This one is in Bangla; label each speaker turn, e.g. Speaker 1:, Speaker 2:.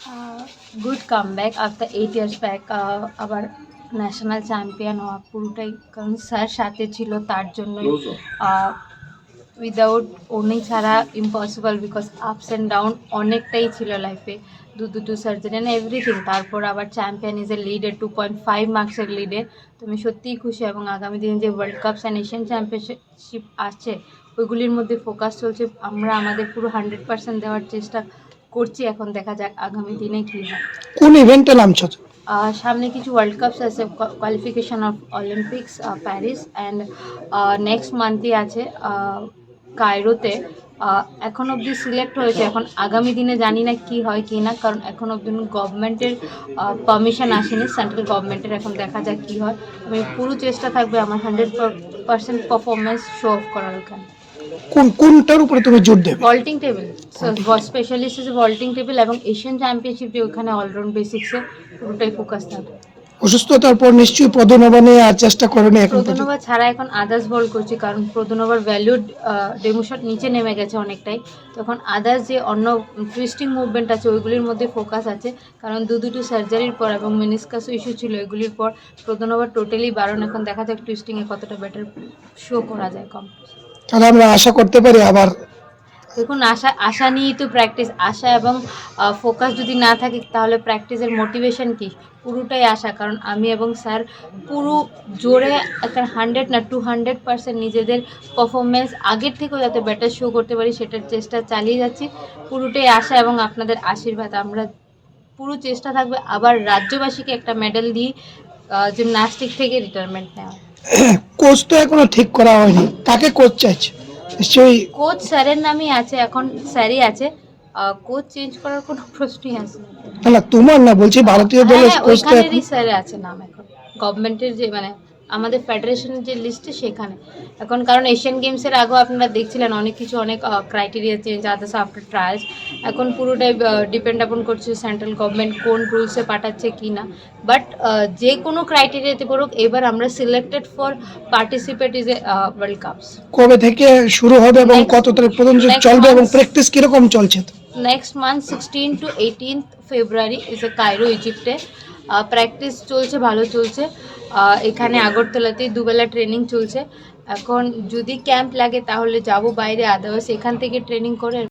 Speaker 1: Uh, come back eight years back uh, আবার ন্যাশনাল চ্যাম্পিয়ন হওয়া পুরোটাই কারণ স্যার সাথে ছিল তার জন্যই উইদাউট উনি ছাড়া impossible because ups and down অনেকটাই ছিল লাইফে দু দুটো সার্জারি অ্যান্ড এভরিথিং তারপর আবার চ্যাম্পিয়ন ইজ এ লিডে টু পয়েন্ট ফাইভ মার্কসের লিডে তো আমি সত্যিই খুশি এবং আগামী দিনে যে world cups and Asian championship আসছে ওইগুলির মধ্যে ফোকাস চলছে। আমরা আমাদের পুরো হান্ড্রেড পার্সেন্ট দেওয়ার চেষ্টা করছি এখন দেখা যাক আগামী দিনে কি হয়।
Speaker 2: কোন ইভেন্টে নামছো?
Speaker 1: সামনে কিছু ওয়ার্ল্ড কাপস আছে qualification of Olympics Paris and next মান্থই আছে কায়রোতে এখন অবধি সিলেক্ট হয়েছে এখন আগামী দিনে জানি না কি হয় কি না কারণ এখন অবধি গভর্নমেন্টের পারমিশন আসেনি সেন্ট্রাল গভর্নমেন্টের এখন দেখা যাক কি হয়। আমি পুরো চেষ্টা থাকবে আমার hundred percent performance show off করার ওখানে।
Speaker 2: কোন কোনটার উপরে তুমি জোর দেবে?
Speaker 1: Vaulting table specialist is vaulting table এবং এশিয়ান চ্যাম্পিয়নশিপ যে ওখানে অলরাউন্ড বেসিক্সে পুরোটাই ফোকাস থাকবে
Speaker 2: অসুস্থতার পর নিশ্চয়ই পদনবানে আর চেষ্টা করেনি এখন
Speaker 1: প্রদনোভা ছাড়া এখন আদার্স বল করছি কারণ প্রদনোভার ভ্যালু ডেমোশট নিচে নেমে গেছে অনেকটাই। তখন আদার্স যে অন্য টুইস্টিং মুভমেন্ট আছে ওইগুলির মধ্যে ফোকাস আছে। কারণ দু দুটো সার্জারির পর এবং মেনিসকাস ইস্যু ছিল এগুলির পর প্রদনোভার টোটালি বারণ। এখন দেখা যাক টুইস্টিংয়ে কতটা বেটার শো করা যায় কম।
Speaker 2: তাহলে আমরা আশা করতে পারি আবার
Speaker 1: দেখুন আশা আশা নিয়েই তো প্র্যাকটিস আশা এবং ফোকাস যদি না থাকে তাহলে প্র্যাকটিসের মোটিভেশন কি? পুরোটাই আশা। কারণ আমি এবং স্যার পুরো জোরে একটা হান্ড্রেড না টু হান্ড্রেড পার্সেন্ট নিজেদের পারফরমেন্স আগের থেকেও যাতে বেটার শো করতে পারি সেটার চেষ্টা চালিয়ে যাচ্ছি। পুরোটাই আশা এবং আপনাদের আশীর্বাদ। আমরা পুরো চেষ্টা থাকবে আবার রাজ্যবাসীকে একটা মেডেল দিয়ে জিমন্যাস্টিক থেকে রিটায়ারমেন্ট নেওয়া
Speaker 2: কোচ তো এখনও ঠিক করা হয়নি। কাকে কোচ চাইছে? নিশ্চয়ই
Speaker 1: কোচ স্যারের নামই আছে এখন স্যারই আছে। কোচ চেঞ্জ করার কোনো প্রশ্নই আসে না।
Speaker 2: তোমার না বলছি ভারতীয় দলের
Speaker 1: হ্যাঁ,
Speaker 2: কোচ তো
Speaker 1: স্যার আছে নাম এখন। গভর্নমেন্টের যে মানে আমাদের ফেডারেশনের যে লিস্টে সেখানে। এখন কারণ এশিয়ান গেমসের আগেও আপনারা দেখছিলেন অনেক কিছু অনেক criteria change others after trials এখন পুরোটাই ডিপেন্ড আপন করছে সেন্ট্রাল গভর্নমেন্ট কোন রুলসে পাঠাচ্ছে কি না বাট যে কোনো ক্রাইটেরিয়াতে পড়ুক এবার আমরা selected for participate is a world cups
Speaker 2: কবে থেকে শুরু হবে এবং কত তারিখ পর্যন্ত চলবে এবং প্র্যাকটিস কীরকম চলছে? তো
Speaker 1: next month sixteen to eighteenth February is a Cairo ইজিপ্টে practice চলছে, ভালো চলছে। এখানে আগরতলাতেই দুবেলা ট্রেনিং চলছে। এখন যদি ক্যাম্প লাগে, তাহলে যাব বাইরে আদারওয়াইজ এখান থেকে ট্রেনিং করে